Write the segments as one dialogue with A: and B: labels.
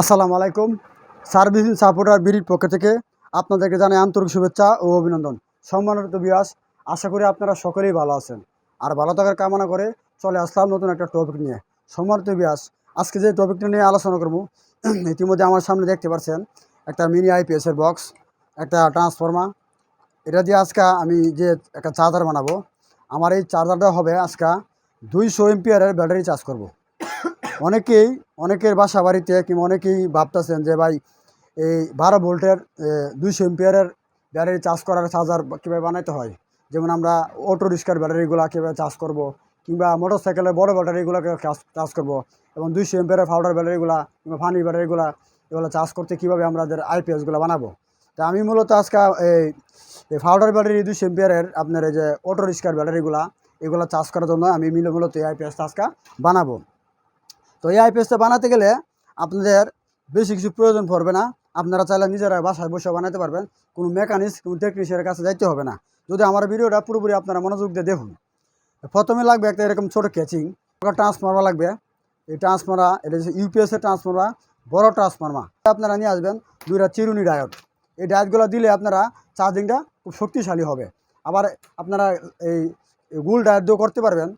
A: আসসালামু আলাইকুম। Servicing supporter বিড়ির পক্ষ থেকে আপনাদেরকে জানাই আন্তরিক শুভেচ্ছা ও অভিনন্দন। সম্মানিত বিয়াস আশা করি আপনারা সকলেই ভালো আছেন। আর ভালো থাকার কামনা করে চলে আসলাম নতুন একটা টপিক নিয়ে। সম্মানিত বিয়াস আজকে যে টপিকটা নিয়ে আলোচনা করব, ইতিমধ্যে আমার সামনে দেখতে পাচ্ছেন একটা মিনি আইপিএসের বক্স একটা ট্রান্সফর্মার এটা দিয়ে আজকে আমি যে একটা চার্জার বানাবো, আমার এই চার্জারটা হবে আজকে দুইশো এমপিয়ারের ব্যাটারি চার্জ করব। অনেকেই, অনেকের বাসা বাড়িতে কিংবা অনেকেই ভাবতেছেন যে, ভাই, এই বারো ভোল্টের দুইশো এম্পিয়ারের ব্যাটারি চার্জ করার চার্জার কীভাবে বানাইতে হয়? যেমন আমরা অটো রিক্সার ব্যাটারিগুলো কীভাবে চার্জ করব, কিংবা মোটর সাইকেলের বড়ো ব্যাটারিগুলোকে চার্জ করব, এবং দুইশো এম্পিয়ারের পাউডার ব্যাটারিগুলো কিংবা ফানির ব্যাটারিগুলো এগুলো চার্জ করতে কীভাবে আমাদের আইপিএসগুলো বানাবো? তা আমি মূলত আজকে এই এই পাউডার ব্যাটারি দুইশো এম্পিয়ারের আপনার এই যে অটো রিক্সার ব্যাটারিগুলো, এগুলো চার্জ করার জন্য আমি মিলে, মূলত এই আইপিএস আজকে বানাবো। তো এই আইপিএসটা বানাতে গেলে আপনাদের বেশি কিছু প্রয়োজন পড়বে না। আপনারা চাইলে নিজেরা বাসায় বসে বানাতে পারবেন। কোনো মেকানিক্স কোনো টেকনিশিয়ানের কাছে যাইতে হবে না। যদি আমার ভিডিওটা পুরোপুরি আপনারা মনোযোগ দিয়ে দেখুন। প্রথমে লাগবে একটা এরকম ছোটো ক্যাচিং ট্রান্সফর্মার লাগবে। এই ট্রান্সফর্মার এটা ইউপিএসের ট্রান্সফর্মার বড় ট্রান্সফর্মার আপনারা নিয়ে আসবেন দুইটা চিরুনি ডায়ট এই ডায়টগুলো দিলে আপনারা চার্জিংটা খুব শক্তিশালী হবে। আবার আপনারা এই গুল ডায়ট দিয়েও করতে পারবেন।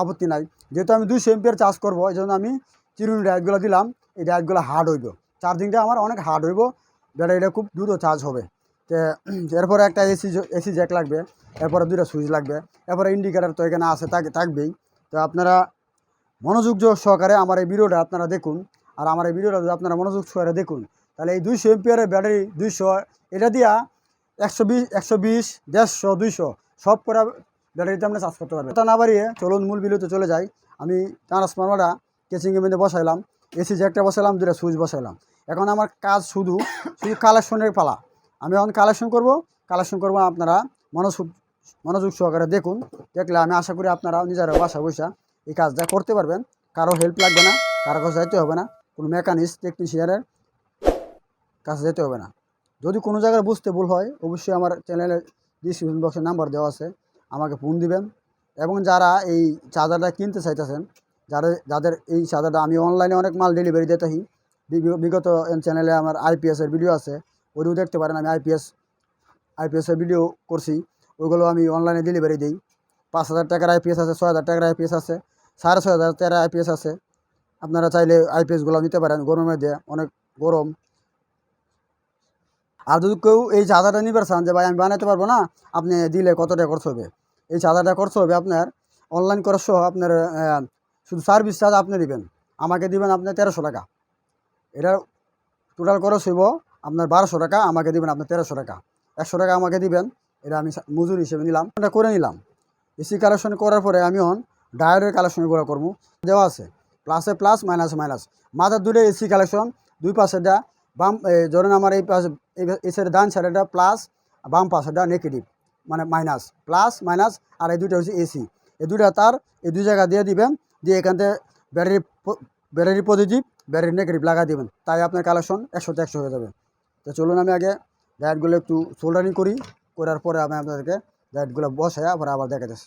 A: আপত্তি নাই। যেহেতু আমি দুইশো এমপিয়ার চার্জ করব, এই জন্য আমি চিরুনি ডায়েটগুলো দিলাম। এই ডায়েটগুলো হার্ড হইব। চার্জিংটা আমার অনেক হার্ড হইব। ব্যাটারিটা খুব দ্রুত চার্জ হবে। তো, এরপরে একটা এসি এসি জ্যাক লাগবে। এরপরে দুইটা সুইচ লাগবে। এরপরে ইন্ডিকেটার তো এখানে আছে, থাক, থাকবেই। তো আপনারা মনোযোগ সহকারে আমার এই ভিডিওটা আপনারা দেখুন। আর আমার এই ভিডিওটা যদি আপনারা মনোযোগ সহকারে দেখুন, তাহলে এই দুইশো এমপিয়ারের ব্যাটারি দুইশো, এটা দিয়া একশো বিশ একশো বিশ, দেড়শো, দুইশো, সব করে ব্যাটারিতে আমরা চার্জ করতে পারবেন তা না বাড়িয়ে চলুন মূল বিলুতে চলে যাই। আমি ট্রান্সফর্মারটা কেচিংয়ের মধ্যে বসাইলাম। এসি জ্যাকটা বসাইলাম দুটা সুইচ বসাইলাম। এখন আমার কাজ শুধু শুধু কালেকশনের পালা। আমি এখন কালেকশন করব। কালেকশন করব আপনারা মনোযোগ মনোযোগ সহকারে দেখুন। দেখলে আমি আশা করি আপনারা নিজেরা বাসা বসা এই কাজটা করতে পারবেন। কারও হেল্প লাগবে না, কারও কাছে যাইতে হবে না। কোনো মেকানিক্স টেকনিশিয়ানের কাছে যেতে হবে না। যদি কোনো জায়গায় বুঝতে ভুল হয়, অবশ্যই আমার চ্যানেলে ডিসক্রিপশন বক্সে নাম্বার দেওয়া আছে। আমাকে ফোন দিবেন। এবং যারা এই চার্জারটা কিনতে চাইতেছেন, যারা, যাদের এই চার্জারটা আমি অনলাইনে অনেক মাল ডেলিভারি দিতে বিগ- বিগত চ্যানেলে আমার আইপিএসের ভিডিও আছে ওইটাও দেখতে পারেন, আমি আইপিএস আইপিএসের ভিডিও করছি, ওইগুলো আমি অনলাইনে ডেলিভারি দিই। পাঁচ হাজার টাকার আইপিএস আছে, ছয় হাজার টাকার আইপিএস আছে, সাড়ে ছয় হাজার টাকার আইপিএস আছে। আপনারা চাইলে আইপিএসগুলো নিতে পারেন, গরমের দিয়ে অনেক গরম। আর যদি কেউ এই চার্জারটা নিবার চান যে, ভাই, আমি বানাতে পারব না, আপনি দিলে কত টাকা খরচ হবে? এই চার্জারটা খরচ হবে আপনার অনলাইন করার সহ আপনার শুধু সার্ভিস চার্জ আপনি দিবেন। আমাকে দিবেন আপনার তেরোশো টাকা। এটা টোটাল খরচ হইব আপনার বারোশো টাকা, আমাকে দিবেন আপনার তেরোশো টাকা। একশো টাকা আমাকে দিবেন, এটা আমি মজুরি হিসেবে নিলাম। এটা করে নিলাম। এসি কালেকশন করার পরে আমি এখন ডায়ারের কালেকশন করা করব। দেওয়া আছে। প্লাসে প্লাস মাইনাসে মাইনাস মাথার দুটো এসি কালেকশন দুই পাশেটা বাম ধরেন আমার এই পাশে এসের ডান সাইডেটা প্লাস বাম পাশেটা নেগেটিভ মানে মাইনাস প্লাস মাইনাস আর এই দুইটা হচ্ছে এসি এই দুইটা তার, এই দুই জায়গা দিয়ে দিবেন, দিয়ে এখান থেকে battery battery positive battery negative লাগা দিবেন। তাই আপনার কালেকশন একশোতে একশো হয়ে যাবে। তো চলুন আমি আগে ডায়েটগুলো একটু সোল্ডারিং করি। করার পরে আমি আপনাদেরকে ডায়েটগুলো বসাই, আবার আবার দেখাতেছি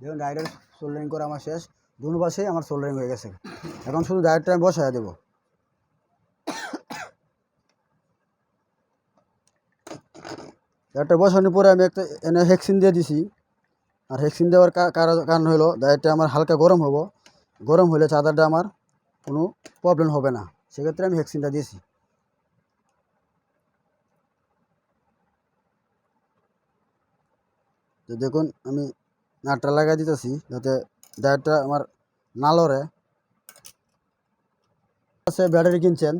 A: দেখুন ডায়েটের সোল্ডারিং করে আমার শেষ। দুনো পাশেই আমার সোল্ডারিং হয়ে গেছে। এখন শুধু ডায়েটটা আমি বসাই দেবো। ডায়েটটা বসানোর পরে আমি একটা এনে হেক্সিন দিয়ে দিছি। আর হেক্সিন দেওয়ার কারণ হলো ডায়েটটা আমার হালকা গরম হব। গরম হলে চাদরটা আমার কোনো প্রবলেম হবে না। সেক্ষেত্রে আমি হেক্সিনটা দিয়েছি তো দেখুন আমি নাটটা লাগাই দিতেছি যাতে ডায়েটটা আমার না লড়ে। আছে ব্যাটারি কিনছেন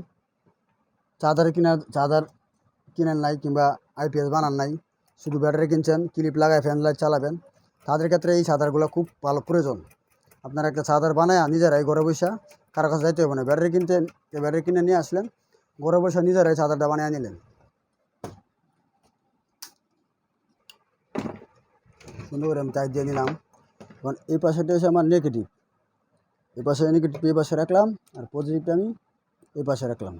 A: চার্জার কিনা চার্জার কিনেন নাই কিংবা আইপিএস বানান নাই, শুধু ব্যাটারি কিনছেন, ক্লিপ লাগায়, ফ্যান লাইট চালাবেন, তাদের ক্ষেত্রে এই চার্জারগুলো খুব ভালো প্রয়োজন। আপনারা একটা চার্জার বানায় নিজেরাই ঘরে বসে কারও কাছে যাইতে হবে না, ব্যাটারি কিনতে ব্যাটারি কিনে নিয়ে আসলেন, ঘরে বসে নিজেরাই চার্জারটা বানিয়ে নিলেন। সুন্দর করে আমি টাইট দিয়ে নিলাম। এখন এই পাশেটা হচ্ছে আমার নেগেটিভ এ পাশে নেগেটিভ এ পাশে রাখলাম, আর পজিটিভটা আমি এ পাশে রাখলাম।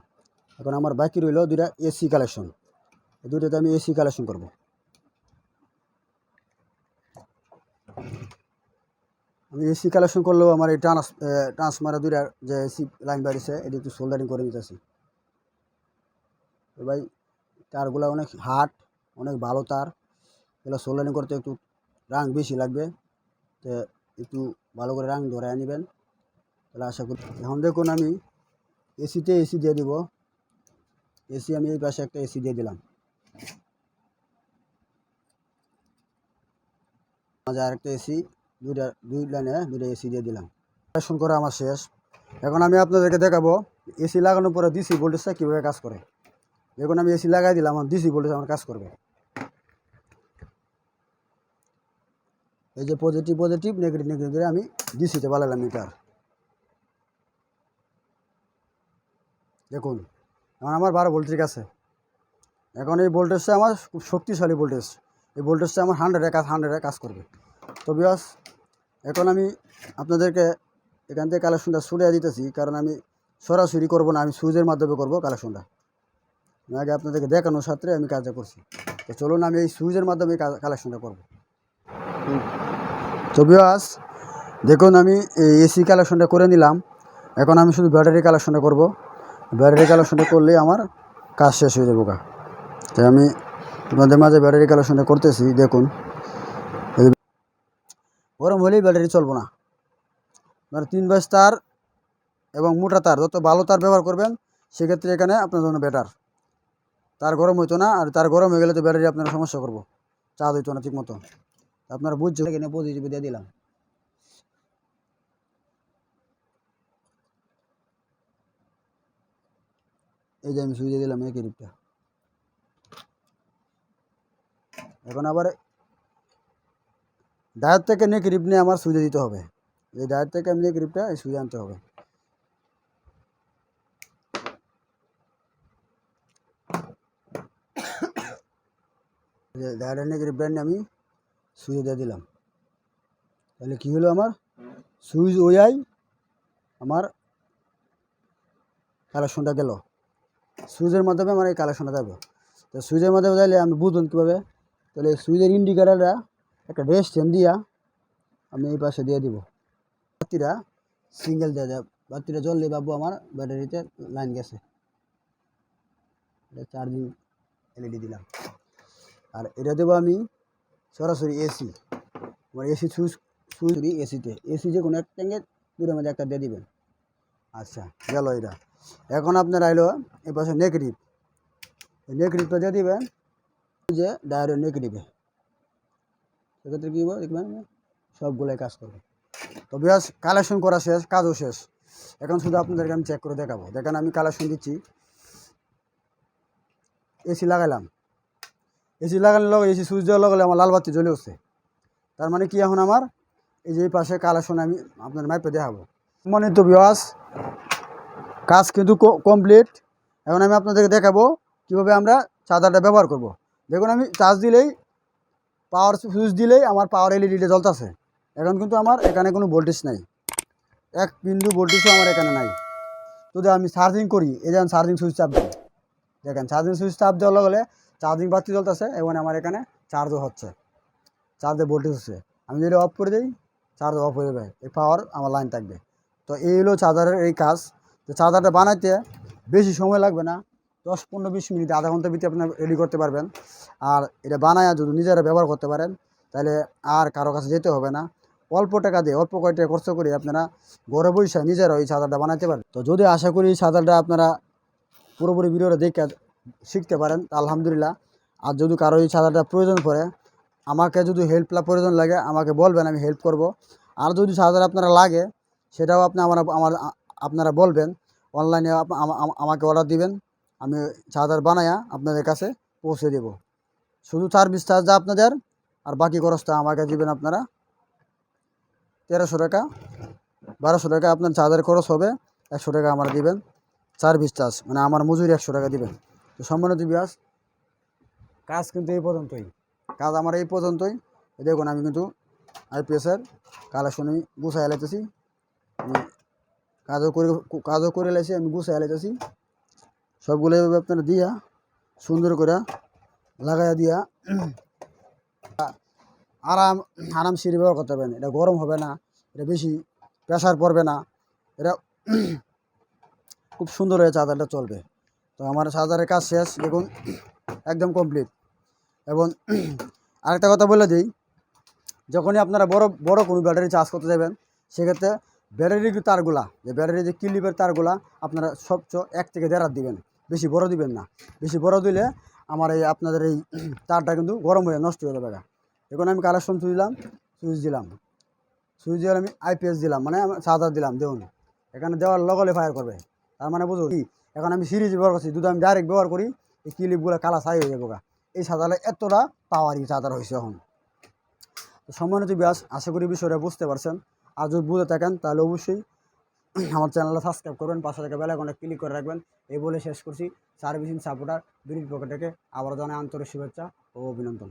A: এখন আমার বাকি রইল দুইটা এসি কালেকশন দুইটাতে আমি এসি কালেকশন করব। আমি এসি কালেকশন করলেও আমার এই ট্রান্স ট্রান্সফার দুইটা যে এসি লাইন বাড়িছে, এটা একটু সোল্ডারিং করে নিতেছি। ভাই, তারগুলো অনেক হার্ড অনেক ভালো তার। এগুলো সোল্ডারিং করতে একটু রাং বেশি লাগবে। তো একটু ভালো করে রাং ধরে আনবেন তাহলে আশা করি। এখন দেখুন আমি এসিতে এসি দিয়ে দিব। এসি আমি এই পাশে একটা এসি দিয়ে দিলাম। মাঝে আরেকটা এসি, দুইটা, দুই লাইনে দুইটা এসি দিয়ে দিলাম। কানেকশন করা আমার শেষ। এখন আমি আপনাদেরকে দেখাবো, এসি লাগানোর পরে ডিসি ভোল্টেজটা কীভাবে কাজ করে। দেখুন আমি এসি লাগাই দিলাম, আমার ডিসি ভোল্টেজ আমার কাজ করবে। এই যে পজিটিভ পজিটিভ নেগেটিভ নেগেটিভ করে আমি ডিসিতে বানালাম মিটার। দেখুন, এখন আমার বারো ভোল্টেজ আছে এখন এই ভোল্টেজটা আমার খুব শক্তিশালী ভোল্টেজ। এই ভোল্টেজটা আমার হান্ড্রেডে কাজ হান্ড্রেডে কাজ করবে। তো বিয়াস এখন আমি আপনাদেরকে এখান থেকে কালেকশনটা ছুড়ে দিতেছি, কারণ আমি সরাসরি করব না, আমি সুইচের মাধ্যমে করব কালেকশনটা আগে আপনাদেরকে দেখানোর সাথে আমি কাজটা করছি। তো চলুন, আমি এই সুইচের মাধ্যমে কালেকশনটা করব। তো বিয়াস দেখুন, আমি এই এসি কালেকশনটা করে নিলাম। এখন আমি শুধু ব্যাটারি কালেকশনটা করব। ব্যাটারি কালেকশনটা করলেই আমার কাজ শেষ হয়ে যাব গা। তাই আমি তোমাদের মাঝে ব্যাটারি কালেকশনটা করতেছি, দেখুন। গরম হলেই ব্যাটারি চলবো না। মানে তিন বাস তার এবং মোটা তার, যত ভালো তার ব্যবহার করবেন, সেক্ষেত্রে এখানে আপনার জন্য বেটার তার গরম হইতো না, আর তার গরম হয়ে গেলে তো ব্যাটারি আপনার সমস্যা করব। চার্জ হইতো না ঠিক মতো আপনারা বুঝছে? এখানে পজিটিভ দিয়ে দিলাম। এই যে আমি সুইচে দিলাম, এই ক্লিপটা এখন আবার ডায়ের থেকে নিয়ে ক্রিপ নিয়ে আমার সুইচে দিতে হবে। এই ডায়ের থেকে আমি ক্রিপটা, এই সুইচে আনতে হবে। ডায়ের নিয়ে ক্রিপটা নিয়ে আমি সুইচে দিয়ে দিলাম। তাহলে কী হলো আমার? সুইচ ওয়াই, আমার কালেকশনটা গেল। সুইচের মাধ্যমে আমার এই কালেকশনটা যাবে। তো সুইচের মাধ্যমে যাইলে আমি বুঝুন কীভাবে? তাহলে সুইচের ইন্ডিকেটারটা একটা রেস্টেন দিয়া আমি এই পাশে দিয়ে দিব। বাতিটা সিঙ্গেল দিয়ে দেয় বাতিটা জ্বললে বাবু আমার ব্যাটারিতে লাইন গেছে। এটা চার্জিং এলইডি দিলাম। আর এটা দেবো আমি সরাসরি এসি আমার এসি সুইচ সুইচ এসিতে এসি যে কোনো একটা ট্যাঙ্গে মধ্যে একটা দিয়ে দিবেন। আচ্ছা গেল এটা। এখন আপনার আইলো এই পাশে নেগেটিভ। নেগেটিভটা দিয়ে দিবেন, যে ডায়ের নেগেটিভে। সেক্ষেত্রে কী দেখবেন সবগুলোই কাজ করবে। তো বিয়াস কালেকশন করা শেষ, কাজও শেষ। এখন শুধু আপনাদেরকে আমি চেক করে দেখাবো। দেখেন আমি কালেকশন দিচ্ছি। এসি লাগাইলাম। এসি লাগানোর লগে এসি সুইচ দেওয়ার লগে আমার লাল বাতি জ্বলে উঠছে। তার মানে কি এখন আমার? এই যে পাশে কালেকশন আমি আপনার মাইপে দেখাবো। মনে তো বিয়াস কাজ কিন্তু কমপ্লিট এখন আমি আপনাদেরকে দেখাবো কীভাবে আমরা চার্জারটা ব্যবহার করব। দেখুন, আমি চার্জ দিলেই পাওয়ার সুইচ দিলেই আমার পাওয়ার এলইডিটা জ্বলতেছে। এখন কিন্তু আমার এখানে কোনো ভোল্টেজ নাই। এক বিন্দু ভোল্টেজও আমার এখানে নাই। যদি আমি চার্জিং করি, এই যেমন চার্জিং সুইচ চাপ দিই। দেখেন চার্জিং সুইচ চাপ দেওয়ার লগে চার্জিং বাতি জ্বলতেছে, এবং আমার এখানে চার্জও হচ্ছে। চার্জে ভোল্টেজ হচ্ছে। আমি যদি অফ করে দিই চার্জ অফ হয়ে যাবে। এই পাওয়ার আমার লাইন থাকবে। তো এই হলো চার্জারের এই কাজ। তো চার্জারটা বানাইতে বেশি সময় লাগবে না। দশ, পনেরো, বিশ মিনিট আধা ঘণ্টার ভিতরে আপনার রেডি করতে পারবেন। আর এটা বানায় যদি নিজেরা ব্যবহার করতে পারেন, তাহলে আর কারও কাছে যেতে হবে না। অল্প টাকা দিয়ে, অল্প কয় টাকা খরচ করে আপনারা ঘরে বসে নিজেরা ওই চাদরটা বানাতে পারেন তো যদি আশা করি এই চাদরটা আপনারা পুরোপুরি ভিডিওটা দেখে শিখতে পারেন আলহামদুলিল্লাহ। আর যদি কারও এই চাদরটা প্রয়োজন পড়ে, আমাকে যদি হেল্প প্রয়োজন লাগে, আমাকে বলবেন, আমি হেল্প করব। আর যদি চাদর আপনারা লাগে, সেটাও আপনি আমার আমার আপনারা বলবেন অনলাইনে আমাকে অর্ডার দিবেন, আমি চার্জার বানায়া আপনাদের কাছে পৌঁছে দেব। শুধু সার্ভিস চার্জটা আপনাদের, আর বাকি খরচটা আমাকে দিবেন আপনারা। তেরোশো টাকা, বারোশো টাকা আপনার চার্জার খরচ হবে, একশো টাকা আমার দিবেন। সার্ভিস চার্জ মানে আমার মজুরি একশো টাকা দিবেন। তো সম্মানিত বিয়াস কাজ কিন্তু এই পর্যন্তই। কাজ আমার এই পর্যন্তই। দেখুন, আমি কিন্তু আইপিএসের কালেকশন আমি গুছাই এলাইতেছি কাজও করে কাজও করে এলাইছি আমি গুছাই এলাইতেছি সবগুলো এভাবে আপনারা দিয়া, সুন্দর করে লাগাইয়া দিয়া আরাম আরাম সিঁড়ি ব্যবহার করতে পারেন এটা গরম হবে না, এটা বেশি প্রেশার পড়বে না। এটা খুব সুন্দর হয়ে চার্জারটা চলবে। তো আমার চার্জারের কাজ শেষ, দেখুন, একদম কমপ্লিট। এবং আরেকটা কথা বলে দিই, যখনই আপনারা বড় বড় কোনো ব্যাটারি চার্জ করতে যাবেন, সেক্ষেত্রে ব্যাটারির তারগুলা, যে ব্যাটারির যে ক্লিপের তারগুলা আপনারা সবচেয়ে এক থেকে দেড় দিবেন, বেশি বড় দিবেন না। বেশি বড় দিলে আমার এই আপনাদের এই তারটা কিন্তু গরম হয়ে নষ্ট হয়ে যাবে। এখন আমি কালেকশন সুইচ দিলাম সুইচ দিলাম। সুইচ দিয়ে আমি আইপিএস দিলাম মানে চার্জার দিলাম, দেখুন। এখানে দেওয়ার লগলে ফায়ার করবে। তার মানে বুঝুন কি, এখন আমি সিরিজ ব্যবহার করছি যদি আমি ডাইরেক্ট ব্যবহার করি, এই ক্লিপগুলো কালা ছাই হয়ে যাব। এই চার্জারে এতটা পাওয়ারই চার্জার হয়েছে এখন। সম্মানিত ব্যাস আশা করি বিষয়টা বুঝতে পারছেন। যদি বুঝে থাকেন, তাহলে অবশ্যই আমার চ্যানেলটা সাবস্ক্রাইব করবেন, পাশে থেকে বেলা অনেক ক্লিক করে রাখবেন। এই বলে শেষ করছি। সার্ভিসিং সাপোর্টার বিরিট পকেট থেকে আবার জানাই আন্তরিক শুভেচ্ছা ও অভিনন্দন।